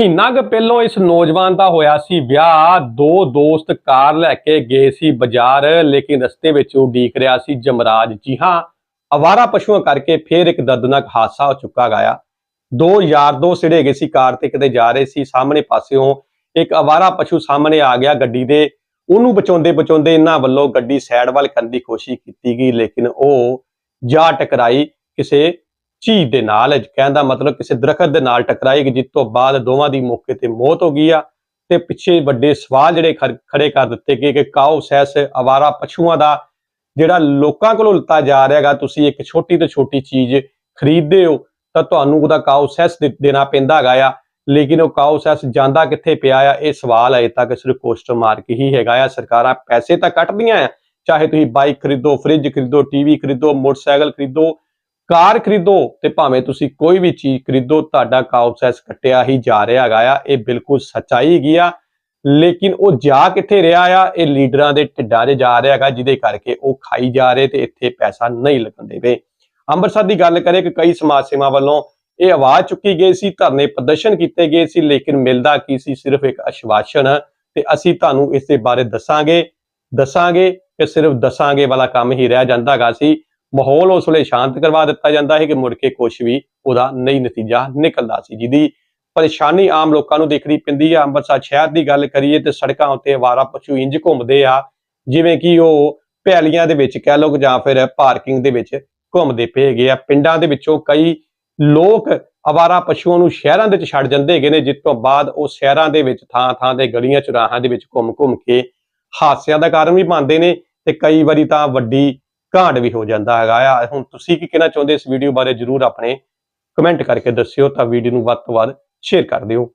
ਮਹੀਨਾ ਕੁ ਪਹਿਲਾਂ ਇਸ ਨੌਜਵਾਨ ਦਾ ਹੋਇਆ ਸੀ ਵਿਆਹ। ਦੋ ਦੋਸਤ ਕਾਰ ਲੈ ਕੇ ਗਏ ਸੀ ਬਾਜ਼ਾਰ, ਲੇਕਿਨ ਰਸਤੇ ਵਿੱਚ ਉਡੀਕ ਰਿਹਾ ਸੀ ਜਮਰਾਜ। ਜੀ ਹਾਂ ਅਵਾਰਾ ਪਸ਼ੂਆਂ ਕਰਕੇ ਫਿਰ ਇੱਕ ਦਰਦਨਾਕ ਹਾਦਸਾ ਹੋ ਚੁੱਕਾ ਗਿਆ ਦੋ ਯਾਰ ਦੋ ਸਿੜੇ ਗਏ ਸੀ ਕਾਰ ਤੇ ਕਿਤੇ ਜਾ ਰਹੇ ਸੀ, ਸਾਹਮਣੇ ਪਾਸਿਓਂ ਇੱਕ ਅਵਾਰਾ ਪਸ਼ੂ ਸਾਹਮਣੇ ਆ ਗਿਆ ਗੱਡੀ ਦੇ। ਉਹਨੂੰ ਬਚਾਉਂਦੇ ਬਚਾਉਂਦੇ ਇਹਨਾਂ ਵੱਲੋਂ ਗੱਡੀ ਸਾਈਡ ਵੱਲ ਕਰਨ ਦੀ ਕੋਸ਼ਿਸ਼ ਕੀਤੀ ਗਈ, ਲੇਕਿਨ ਉਹ ਜਾ ਟਕਰਾਈ ਕਿਸੇ ਚੀਜ਼ ਦੇ ਨਾਲ ਕਹਿਣ ਦਾ ਮਤਲਬ ਕਿਸੇ ਦਰਖਤ ਦੇ ਨਾਲ ਟਕਰਾਈ ਕਿ ਜਿਸ ਤੋਂ ਬਾਅਦ ਦੋਵਾਂ ਦੀ ਮੌਕੇ ਤੇ ਮੌਤ ਹੋ ਗਈ ਆ। ਤੇ ਪਿੱਛੇ ਵੱਡੇ ਸਵਾਲ ਜਿਹੜੇ ਖੜੇ ਕਰ ਦਿੱਤੇ ਗਏ ਕਿ ਕਾਉ ਸੈਸ ਅਵਾਰਾ ਪਸ਼ੂਆਂ ਦਾ ਜਿਹੜਾ ਲੋਕਾਂ ਕੋਲੋਂ ਲਿੱਤਾ ਜਾ ਰਿਹਾ ਹੈਗਾ, ਤੁਸੀਂ ਇੱਕ ਛੋਟੀ ਤੋਂ ਛੋਟੀ ਚੀਜ਼ ਖਰੀਦਦੇ ਹੋ, ਤਾਂ ਤੁਹਾਨੂੰ ਉਹਦਾ ਕਾਉ ਸੈਸ ਦੇ- ਦੇਣਾ ਪੈਂਦਾ ਹੈਗਾ ਆ। ਲੇਕਿਨ ਉਹ ਕਾਉ ਸੈਸ ਜਾਂਦਾ ਕਿੱਥੇ ਪਿਆ ਆ? ਇਹ ਸਵਾਲ ਅਜੇ ਤੱਕ ਸਿਰਫ ਕੁਐਸਚਨ ਮਾਰਕ ਹੀ ਹੈਗਾ ਆ। ਸਰਕਾਰਾਂ ਪੈਸੇ ਤਾਂ ਕੱਟਦੀਆਂ ਆ, ਚਾਹੇ ਤੁਸੀਂ ਬਾਈਕ ਖਰੀਦੋ, ਫ੍ਰਿਜ ਖਰੀਦੋ, ਟੀਵੀ ਖਰੀਦੋ, ਮੋਟਰਸਾਈਕਲ ਖਰੀਦੋ ਕਾਰ ਖਰੀਦੋ ਤੇ ਭਾਵੇਂ ਤੁਸੀਂ ਕੋਈ ਵੀ ਚੀਜ਼ ਖਰੀਦੋ, ਤੁਹਾਡਾ ਕਾਉਸੈਸ ਕੱਟਿਆ ਹੀ ਜਾ ਰਿਹਾ ਹੈਗਾ ਆ। ਇਹ ਬਿਲਕੁਲ ਸੱਚਾਈ ਹੈਗੀ ਆ। ਲੇਕਿਨ ਉਹ ਜਾ ਕਿੱਥੇ ਰਿਹਾ ਆ? ਇਹ ਲੀਡਰਾਂ ਦੇ ਢਿੱਡਾਂ 'ਚ ਜਾ ਰਿਹਾ ਹੈਗਾ ਜਿਹਦੇ ਕਰਕੇ ਉਹ ਖਾਈ ਜਾ ਰਹੇ ਤੇ ਇੱਥੇ ਪੈਸਾ ਨਹੀਂ ਲੱਗਣ ਦੇ ਵੇ ਅੰਮ੍ਰਿਤਸਰ ਦੀ ਗੱਲ ਕਰੇ ਕਿ ਕਈ ਸਮਾਜ ਸੇਵਾ ਵੱਲੋਂ ਇਹ ਆਵਾਜ਼ ਚੁੱਕੀ ਗਈ ਸੀ, ਧਰਨੇ ਪ੍ਰਦਰਸ਼ਨ ਕੀਤੇ ਗਏ ਸੀ, ਲੇਕਿਨ ਮਿਲਦਾ ਕੀ ਸੀ? ਸਿਰਫ ਇੱਕ ਅਸ਼ਵਾਸਨ ਤੇ ਅਸੀਂ ਤੁਹਾਨੂੰ ਇਸ ਦੇ ਬਾਰੇ ਦੱਸਾਂਗੇ ਦੱਸਾਂਗੇ ਕਿ ਸਿਰਫ ਦੱਸਾਂਗੇ ਵਾਲਾ ਕੰਮ ਹੀ ਰਹਿ ਜਾਂਦਾ ਹੈਗਾ ਸੀ। ਮਾਹੌਲ ਉਸ ਵੇਲੇ ਸ਼ਾਂਤ ਕਰਵਾ ਦਿੱਤਾ ਜਾਂਦਾ ਹੈ ਕਿ ਮੁੜ ਕੇ ਕੁਝ ਵੀ ਉਹਦਾ ਨਹੀਂ ਨਤੀਜਾ ਨਿਕਲਦਾ ਸੀ। ਜਿਹਦੀ ਪਰੇਸ਼ਾਨੀ ਆਮ ਲੋਕਾਂ ਨੂੰ ਦੇਖਣੀ ਪੈਂਦੀ ਆ। ਅੰਮ੍ਰਿਤਸਰ ਸ਼ਹਿਰ ਦੀ ਗੱਲ ਕਰੀਏ ਤੇ ਸੜਕਾਂ ਉੱਤੇ ਆਵਾਰਾ ਪਸ਼ੂ ਇੰਜ ਘੁੰਮਦੇ ਆ, ਜਿਵੇਂ ਕਿ ਉਹ ਭੈਲੀਆਂ ਦੇ ਵਿੱਚ ਕਹਿ ਲਓ ਜਾਂ ਫਿਰ ਪਾਰਕਿੰਗ ਦੇ ਵਿੱਚ ਘੁੰਮਦੇ ਪਏ ਹੈਗੇ ਆ। ਪਿੰਡਾਂ ਦੇ ਵਿੱਚੋਂ ਕਈ ਲੋਕ ਅਵਾਰਾ ਪਸ਼ੂਆਂ ਨੂੰ ਸ਼ਹਿਰਾਂ ਦੇ ਵਿੱਚ ਛੱਡ ਜਾਂਦੇ ਹੈਗੇ ਨੇ, ਜਿਸ ਤੋਂ ਬਾਅਦ ਉਹ ਸ਼ਹਿਰਾਂ ਦੇ ਵਿੱਚ ਥਾਂ ਥਾਂ ਤੇ ਗਲੀਆਂ ਚੁਰਾਹਾਂ ਦੇ ਵਿੱਚ ਘੁੰਮ ਘੁੰਮ ਕੇ ਹਾਦਸਿਆਂ ਦਾ ਕਾਰਨ ਵੀ ਬਣਦੇ ਨੇ ਤੇ ਕਈ ਵਾਰੀ ਤਾਂ ਵੱਡੀ ਘਾਟ ਵੀ ਹੋ ਜਾਂਦਾ ਹੈਗਾ ਆ। ਹੁਣ ਤੁਸੀਂ ਕੀ ਕਹਿਣਾ ਚਾਹੁੰਦੇ ਇਸ ਵੀਡੀਓ ਬਾਰੇ ਜਰੂਰ ਆਪਣੇ ਕਮੈਂਟ ਕਰਕੇ ਦੱਸਿਓ ਤਾਂ ਵੀਡੀਓ ਨੂੰ ਵੱਧ ਤੋਂ ਵੱਧ ਸ਼ੇਅਰ ਕਰ ਦਿਓ।